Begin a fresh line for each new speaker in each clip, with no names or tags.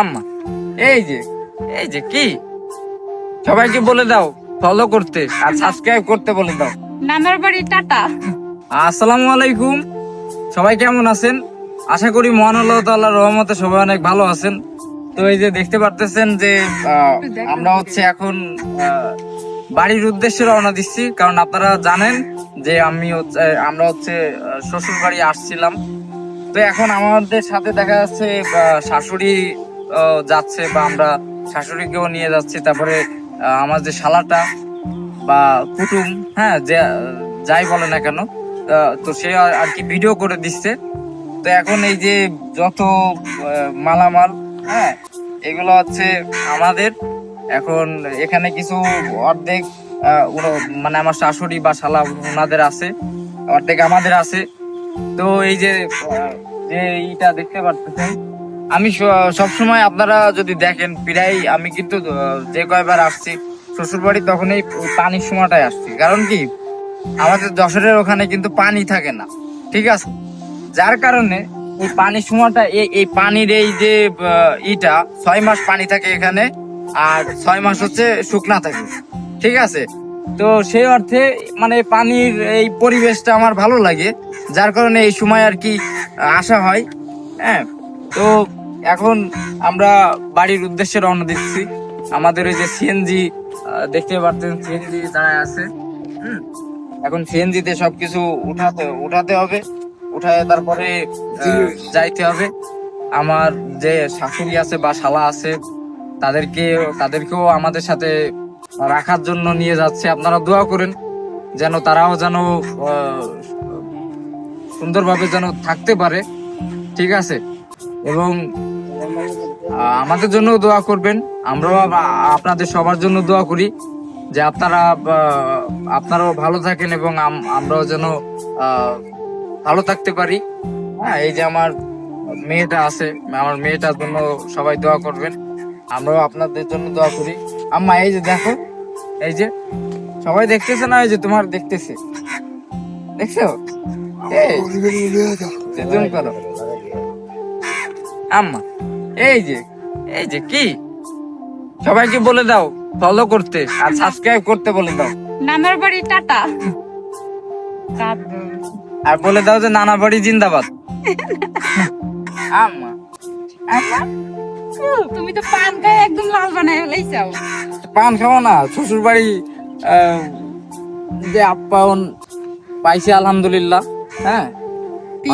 আম্মা এই যে এই যে কি? সবাইকে বলে দাও ফলো করতে আর সাবস্ক্রাইব করতে বলে দাও।
নামের বাড়ি টাটা।
আসসালামু আলাইকুম। সবাই কেমন আছেন? আশা করি মহান আল্লাহ তাআলার রহমতে সবাই অনেক ভালো আছেন। তো এই যে দেখতে পারতেছেন যে আমরা হচ্ছে এখন বাড়ির উদ্দেশ্যে রওনা দিচ্ছি। কারণ আপনারা জানেন যে আমি হচ্ছে আমরা হচ্ছে শ্বশুর বাড়ি আসছিলাম। তো এখন আমাদের সাথে দেখা যাচ্ছে শাশুড়ি যাচ্ছে বা আমরা শাশুড়িকেও নিয়ে যাচ্ছি, তারপরে আমার যে শালাটা বা কুটুম হ্যাঁ যে, যাই বলে না কেন তো সে আর কি ভিডিও করে দিচ্ছে। তো এখন এই যে যত মালামাল হ্যাঁ এগুলো হচ্ছে আমাদের। এখন এখানে কিছু অর্ধেক মানে আমার শাশুড়ি বা শালা ওনাদের আছে, অর্ধেক আমাদের আছে। তো এই যে যে এইটা দেখতে পারতেছেন আমি সব সময় আপনারা যদি দেখেন প্রায় আমি কিন্তু যে কয়বার আসছি শ্বশুর বাড়ি তখন এই পানির সময়টায় আসছি। কারণ কি? আমাদের যশোরের ওখানে কিন্তু পানি থাকে না, ঠিক আছে? যার কারণে এই পানির সময়টা, এই এই পানির এই যে ইটা, ছয় মাস পানি থাকে এখানে, আর ছয় মাস হচ্ছে শুকনা থাকে, ঠিক আছে? তো সেই অর্থে মানে পানির এই পরিবেশটা আমার ভালো লাগে, যার কারণে এই সময় আর কি আসা হয় হ্যাঁ? তো এখন আমরা বাড়ির উদ্দেশ্যে রওনা দিচ্ছি। আমাদের ওই যে সিএনজি দেখতে পারতেন সিএনজি দাঁড়ায় আছে। এখন সিএনজি তে সবকিছু উঠাতে উঠাতে হবে। উঠায় তারপরে যাইতে হবে। আমার যে শাশুড়ি আছে বা শালা আছে তাদেরকে তাদেরকেও আমাদের সাথে রাখার জন্য নিয়ে যাচ্ছে। আপনারা দোয়া করেন যেন তারাও যেন সুন্দরভাবে যেন থাকতে পারে। ঠিক আছে? এবং আমাদের জন্য দোয়া করবেন। আমরাও আপনাদের সবার জন্য দোয়া করি যে আপনারা আপনারাও ভালো থাকেন এবং আমরাও যেন ভালো থাকতে পারি। হ্যাঁ এই যে আমার মেয়েটা আছে আমার মেয়েটার জন্য সবাই দোয়া করবেন। আমরাও আপনাদের জন্য দোয়া করি। আম্মা এই যে দেখো এই যে সবাই দেখতেছে না এই যে তোমার দেখতেছে? দেখছ? এই করো। আম্মা এই যে এই যে কি? সবাইকে বলে দাও ফলো করতে আর সাবস্ক্রাইব করতে বলে দাও।
নামের বাড়ি টাটা।
আর বলে দাও যে নানা বাড়ি জিন্দাবাদ। আম্মা
তুমি তো পান খায় একদম লাল বানায় ফেলাইছাও।
পান খাব না শ্বশুর বাড়ি যে আপ্যায়ন পাইছি আলহামদুলিল্লাহ হ্যাঁ?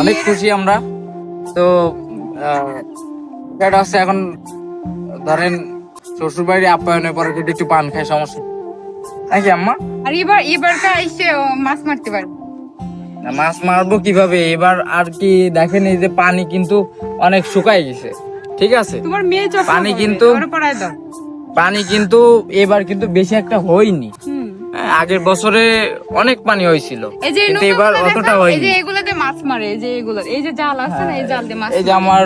অনেক খুশি আমরা। তো এটা হচ্ছে এখন ধরেন শ্বশুর বাড়ির আপ্যায়নের পরে যদি একটু পান খায় সমস্যা নাকি আম্মা?
আর এবার এবার এসে মাছ মারতে পারবে।
মাছ মারবো কীভাবে? এবার আর কি দেখেন এই যে পানি কিন্তু অনেক শুকাই গেছে। ঠিক আছে?
তোমার মেয়ে
পানি কিন্তু- পানি কিন্তু এবার কিন্তু বেশি একটা হয়নি। হ্যাঁ, আগের বছরে অনেক পানি হয়েছিল।
এই যে
কিন্তু এবার অতটা
এই যে এগুলোতে মাছ মারে এই যে এগুলো এই যে জাল আছে না এই জাল দিয়ে মাছ
এই যে আমার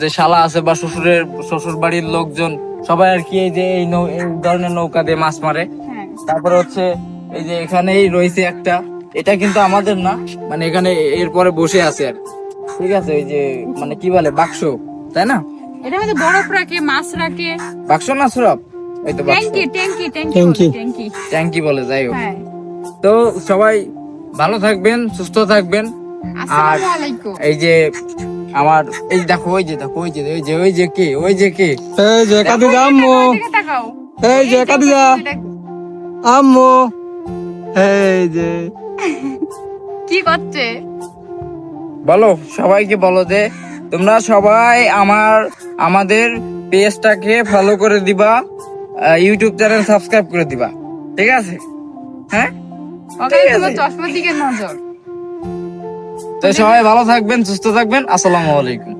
যে শালা আছে বা শ্বশুরের শ্বশুর বাড়ির লোকজন সবাই আর কি এই যে এই ধরনের নৌকা দিয়ে মাছ মারে।
হ্যাঁ।
তারপরে হচ্ছে এই যে এখানেই রয়েছে একটা। এটা কিন্তু আমাদের না মানে এখানে এরপরে বসে আছে আর। ঠিক আছে ওই যে মানে কি বলে বাক্স তাই না?
এটা মধ্যে বরফ রাখে মাছ রাখে।
বাক্স না সুরভ এই তো
ট্যাঙ্কি ট্যাঙ্কি ট্যাঙ্কি ট্যাঙ্কি
ট্যাঙ্কি বলে যাই হোক।
হ্যাঁ।
তো সবাই ভালো থাকবেন সুস্থ থাকবেন।
আলাইকুম।
এই যে আমার এই দেখো ওই যে দেখো ওই যে ওই যে ওই যে কে ওই যে কে?
এই যে কাদিজা আম্মু।
এদিকে
এই যে কাদিজা আম্মু। এই যে।
কি করছে?
বলো সবাইকে বলো যে তোমরা সবাই আমার আমাদের পেজটাকে ফলো করে দিবা। ইউটিউব চ্যানেল সাবস্ক্রাইব করে দিবা। ঠিক আছে? হ্যাঁ? ঠিক আছে।
চশমার দিকে নজর।
তো সবাই ভালো থাকবেন সুস্থ থাকবেন। আসসালামু আলাইকুম।